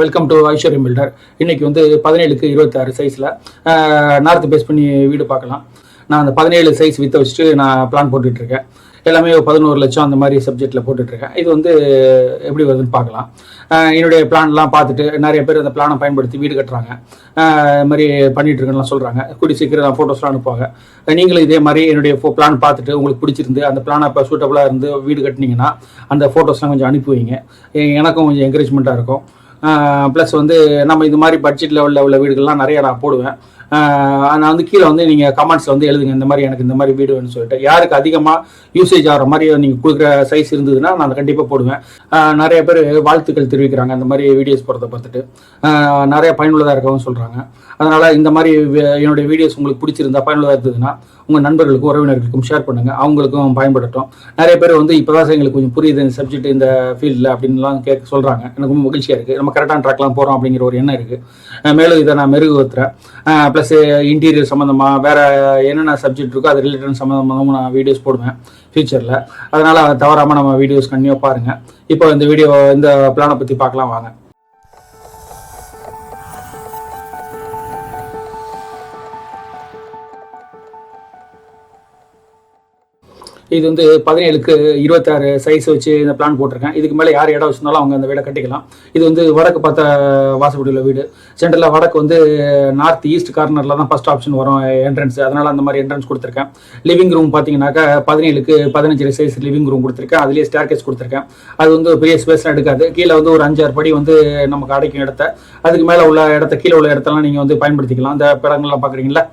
Welcome to ஐஸ்வர்யம் filter இன்னைக்கு வந்து பதினேழுக்கு இருபத்தாறு சைஸில் நார்த் பேஸ் பண்ணி வீடு பார்க்கலாம். நான் அந்த பதினேழு சைஸ் விற்ற வச்சுட்டு நான் பிளான் போட்டுட்ருக்கேன் எல்லாமே ஒரு பதினோரு லட்சம் அந்த மாதிரி சப்ஜெக்டில் போட்டுட்ருக்கேன் இது வந்து எப்படி வருதுன்னு பார்க்கலாம். என்னுடைய பிளான்லாம் பார்த்துட்டு நிறைய பேர் அந்த பிளானை பயன்படுத்தி வீடு கட்டுறாங்க. இது மாதிரி பண்ணிட்டு இருக்கேன்லாம் சொல்கிறாங்க கூடி சீக்கிரம் ஃபோட்டோஸ்லாம் அனுப்புவாங்க. நீங்களும் இதே மாதிரி என்னுடைய பிளான் பார்த்துட்டு உங்களுக்கு பிடிச்சிருந்து அந்த பிளானை இப்போ சூட்டபுளாக இருந்து வீடு கட்டினீங்கன்னா அந்த ஃபோட்டோஸ்லாம் கொஞ்சம் அனுப்பி வைங்க. எனக்கும் கொஞ்சம் என்கரேஜ்மெண்ட்டாக இருக்கும். ப்ளஸ் வந்து நம்ம இது மாதிரி பட்ஜெட் லெவலில் உள்ள வீடுகள்லாம் நிறைய நான் போடுவேன். நான் வந்து கீழே வந்து நீங்கள் கமெண்ட்ஸில் வந்து எழுதுங்க இந்த மாதிரி எனக்கு இந்த மாதிரி வீடு வேணும்னு சொல்லிட்டு. யாருக்கு அதிகமாக யூசேஜ் ஆகிற மாதிரி நீங்கள் கொடுக்குற சைஸ் இருந்ததுன்னா நான் கண்டிப்பாக போடுவேன். நிறைய பேர் வாழ்த்துக்கள் தெரிவிக்கிறாங்க அந்த மாதிரி வீடியோஸ் போகிறத பார்த்துட்டு. நிறைய பயனுள்ளதாக இருக்கவும் சொல்கிறாங்க அதனால் இந்த மாதிரி என்னுடைய வீடியோஸ் உங்களுக்கு பிடிச்சிருந்தா பயனுள்ளதாக இருந்ததுன்னா உங்கள் நண்பர்களுக்கும் உறவினர்களுக்கும் ஷேர் பண்ணுங்கள் அவங்களுக்கும் பயன்படட்டும். நிறைய பேர் வந்து இப்போதான் சார் எங்களுக்கு கொஞ்சம் புரியுது இந்த சப்ஜெக்ட் இந்த ஃபீல்டில் அப்படின்லாம் கேட்க சொல்கிறாங்க எனக்கு ரொம்ப மகிழ்ச்சியாக இருக்குது நம்ம கரெக்டான ட்ராக்லாம் போகிறோம் அப்படிங்கிற ஒரு எண்ணம் இருக்குது மேலும் இதை நான் மெருகுவத்துறேன். ப்ளஸ் இன்டீரியர் சம்மந்தமாக வேறு என்னென்ன சப்ஜெக்ட் இருக்கோ அது ரிலேட்டட் சம்மந்தமாகவும் நான் வீடியோஸ் போடுவேன் ஃபியூச்சரில் அதனால் தவறாமல் நம்ம வீடியோஸ் கண்டிப்பாக பாருங்கள் இப்போ இந்த வீடியோ இந்த பிளானை பற்றி பார்க்கலாம் வாங்க. இது வந்து பதினேழுக்கு இருபத்தாறு சைஸ் வச்சு இந்த பிளான் போட்டிருக்கேன். இதுக்கு மேலே யார் இடம் வச்சிருந்தாலும் அவங்க அந்த வீடை கட்டிக்கலாம். இது வந்து வடக்கு பார்த்த வாசப்படியில் உள்ள வீடு சென்டரில் வடக்கு வந்து நார்த் ஈஸ்ட் கார்னரில் தான் ஃபஸ்ட் ஆப்ஷன் வரும் என்ட்ரன்ஸ் அதனால் அந்த மாதிரி என்ட்ரன்ஸ் கொடுத்துருக்கேன். லிவிங் ரூம் பார்த்தீங்கன்னாக்கா பதினேழுக்கு பதினஞ்சு சைஸ் லிவிங் ரூம் கொடுத்துருக்கேன். அதுலேயே ஸ்டேர் கேஸ் கொடுத்துருக்கேன். அது வந்து பெரிய ஸ்பேஸ்லாம் எடுக்காது. கீழே வந்து ஒரு அஞ்சாறு படி வந்து நமக்கு அடைக்கும் இடத்த. அதுக்கு மேலே உள்ள இடத்த கீழே உள்ள இடத்தெல்லாம் நீங்கள் வந்து பயன்படுத்திக்கலாம். அந்த படங்கள்லாம் பார்க்குறீங்களா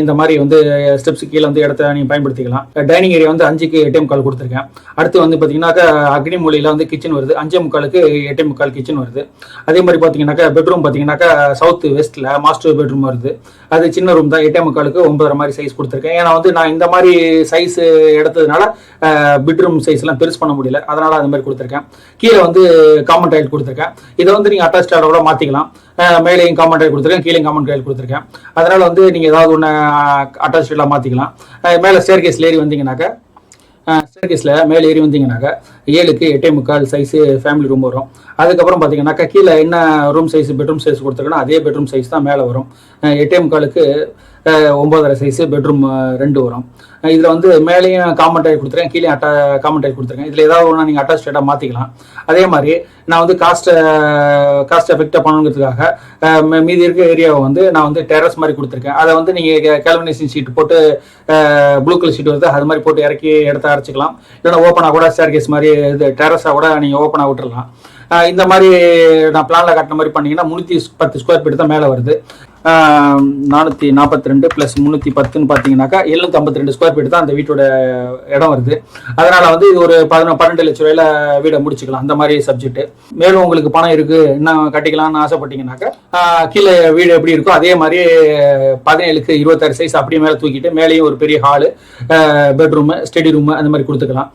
இந்த மாதிரி வந்து ஸ்டெப்ஸ் கீழே வந்து இடத்த நீங்கள் பயன்படுத்திக்கலாம். டைனிங் ஏரியா வந்து அஞ்சுக்கு எட்டே முக்கால் கொடுத்துருக்கேன். அடுத்து வந்து பார்த்தீங்கன்னாக்கா அக்னி மூலையில் வந்து கிச்சன் வருது. அஞ்சே முக்காலுக்கு எட்டே முக்கால் கிச்சன் வருது. அதே மாதிரி பார்த்தீங்கன்னாக்கா பெட்ரூம் பார்த்தீங்கன்னாக்கா சவுத் வெஸ்ட்டில் மாஸ்டர் பெட்ரூம் வருது. அது சின்ன ரூம் தான். எட்டே முக்காலுக்கு ஒன்பதரை மாதிரி சைஸ் கொடுத்துருக்கேன். ஏன்னா வந்து நான் இந்த மாதிரி சைஸ் எடுத்ததுனால பெட்ரூம் சைஸ்லாம் பெருசு பண்ண முடியல. அதனால் அந்த மாதிரி கொடுத்துருக்கேன். கீழே வந்து காமன் டைல் கொடுத்துருக்கேன். இதை வந்து நீங்கள் அட்டாச் கூட மாற்றிக்கலாம் மேலேயும் காமெண்ட் டைல் கொடுத்துருக்கேன் கீழே காமெண்ட் டைல் கொடுத்துருக்கேன். அதனால வந்து நீங்கள் ஏதாவது ஒன்று அட்டாச்சாக மாற்றிக்கலாம் மேலே ஸ்டேர் கேஸில் ஏறி வந்தீங்கன்னாக்கா ஸ்டேர் கேஸில் மேலே ஏறி வந்தீங்கன்னாக்கா ஏழுக்கு எட்டே முக்கால் சைஸு ஃபேமிலி ரூம் வரும். அதுக்கப்புறம் பார்த்தீங்கன்னாக்கா கீழே என்ன ரூம் சைஸ் பெட்ரூம் சைஸ் கொடுத்துருக்கோன்னா அதே பெட்ரூம் சைஸ் தான் மேலே வரும். எட்டே முக்காலுக்கு ஒம்பதரை ஒன்பதரை சைஸு பெட்ரூம் ரெண்டு வரும். இதில் வந்து மேலேயும் காமன் டைல் கொடுத்துருக்கேன் கீழே அட்டா காமன் டைல் கொடுத்துருக்கேன். இதில் ஏதாவது ஒன்று நீங்கள் அட்டாச் டேட்டாக மாற்றிக்கலாம் அதே மாதிரி நான் வந்து காஸ்ட்டை காஸ்ட் எஃபெக்டாக பண்ணணுங்கிறதுக்காக மீதி இருக்க ஏரியாவை வந்து நான் வந்து டெரஸ் மாதிரி கொடுத்துருக்கேன். அதை வந்து நீங்கள் கேல்வனேஷன் ஷீட் போட்டு ப்ளூ கலர் ஷீட் வருது அது மாதிரி போட்டு இறக்கி இடத்த அரைச்சிக்கலாம். இல்லைன்னா ஓப்பனாக கூட ஸ்டேர் கேஸ் மாதிரி இது டெரஸாக கூட நீங்கள் ஓப்பனாக விட்டுடலாம் இந்த மாதிரி நான் பிளானில் கட்டின மாதிரி பண்ணிங்கன்னா முந்நூற்றி பத்து ஸ்கொயர் ஃபீட் தான் மேலே வருது. நானூற்றி நாற்பத்தி ரெண்டு ப்ளஸ் முந்நூற்றி பத்துன்னு பார்த்தீங்கன்னாக்கா எழுநூற்றி ஐம்பத்தி ரெண்டு ஸ்கொயர் ஃபீட் தான் அந்த வீட்டோட இடம் வருது. அதனால வந்து இது ஒரு பதினொன்று பன்னெண்டு லட்ச ரூபாயில் வீடை முடிச்சுக்கலாம் அந்த மாதிரி சப்ஜெக்ட் மேலும் உங்களுக்கு பணம் இருக்கு இன்னும் கட்டிக்கலாம்னு ஆசைப்பட்டீங்கன்னாக்கா கீழே வீடு எப்படி இருக்கோ அதே மாதிரி பதினேழுக்கு இருபத்தாறு சைஸ் அப்படியே மேலே தூக்கிட்டு மேலேயும் ஒரு பெரிய ஹாலு பெட்ரூமு ஸ்டடி ரூமு அந்த மாதிரி கொடுத்துக்கலாம்.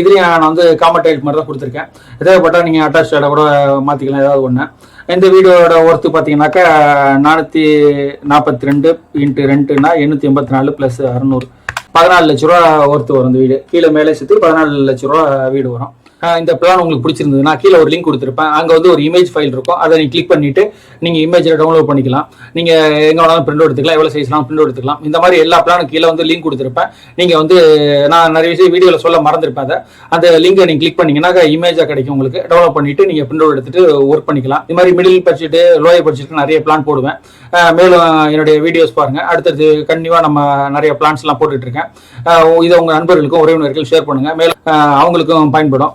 இதுலேயும் நான் வந்து காமன் டைல்ட் மாதிரி தான் கொடுத்துருக்கேன். தேவைப்பட்டால் நீங்கள் அட்டாச் கூட மாற்றிக்கலாம் ஏதாவது ஒன்று இந்த வீடியோட ஒர்த்து பார்த்தீங்கன்னாக்கா நானூற்றி நாற்பத்தி ரெண்டு இன்ட்டு ரெண்டுனா எண்ணூற்றி எண்பத்தி நாலு ப்ளஸ் அறநூறு. பதினாலு லட்ச ரூபா ஒர்த்து வரும் இந்த வீடு. கீழே மேலே சுற்றி பதினாலு லட்ச ரூபா வீடு வரும். இந்த பிளான் உங்களுக்கு பிடிச்சிருந்ததுன்னா கீழே ஒரு லிங்க் கொடுத்துருப்பேன். அங்கே வந்து ஒரு இமேஜ் ஃபைல் இருக்கும். அதை நீங்கள் கிளிக் பண்ணிட்டு நீங்கள் இமேஜில் டவுன்லோட் பண்ணிக்கலாம். நீங்கள் எங்கே வேணாலும் பிரிண்ட் எடுத்துக்கலாம். எவ்வளோ சைஸ்லாம் பிரிண்ட் எடுத்துக்கலாம். இந்த மாதிரி எல்லா பிளானும் கீழே வந்து லிங்க் கொடுத்துருப்பேன். நீங்கள் வந்து நான் நிறைய விஷயம் வீடியோவில் சொல்ல மறந்துருப்பேன் அதை. அந்த லிங்கை நீங்கள் கிளிக் பண்ணீங்கன்னா இமேஜாக கிடைக்கும் உங்களுக்கு. டவுன்லோட் பண்ணிட்டு நீங்கள் பிரிண்ட் எடுத்துட்டு ஒர்க் பண்ணிக்கலாம். இது மாதிரி மிடில் படிச்சுட்டு லோயர் படிச்சுட்டு நிறைய பிளான் போடுவேன். மேலும் என்னுடைய வீடியோஸ் பாருங்கள் அடுத்தது கண்டிப்பாக நம்ம நிறைய பிளான்ஸ்லாம் போட்டுட்ருக்கேன் இதை உங்கள் நண்பர்களுக்கும் உறவினர்கள் ஷேர் பண்ணுங்கள் மேலும் அவங்களுக்கும் பயன்படும்.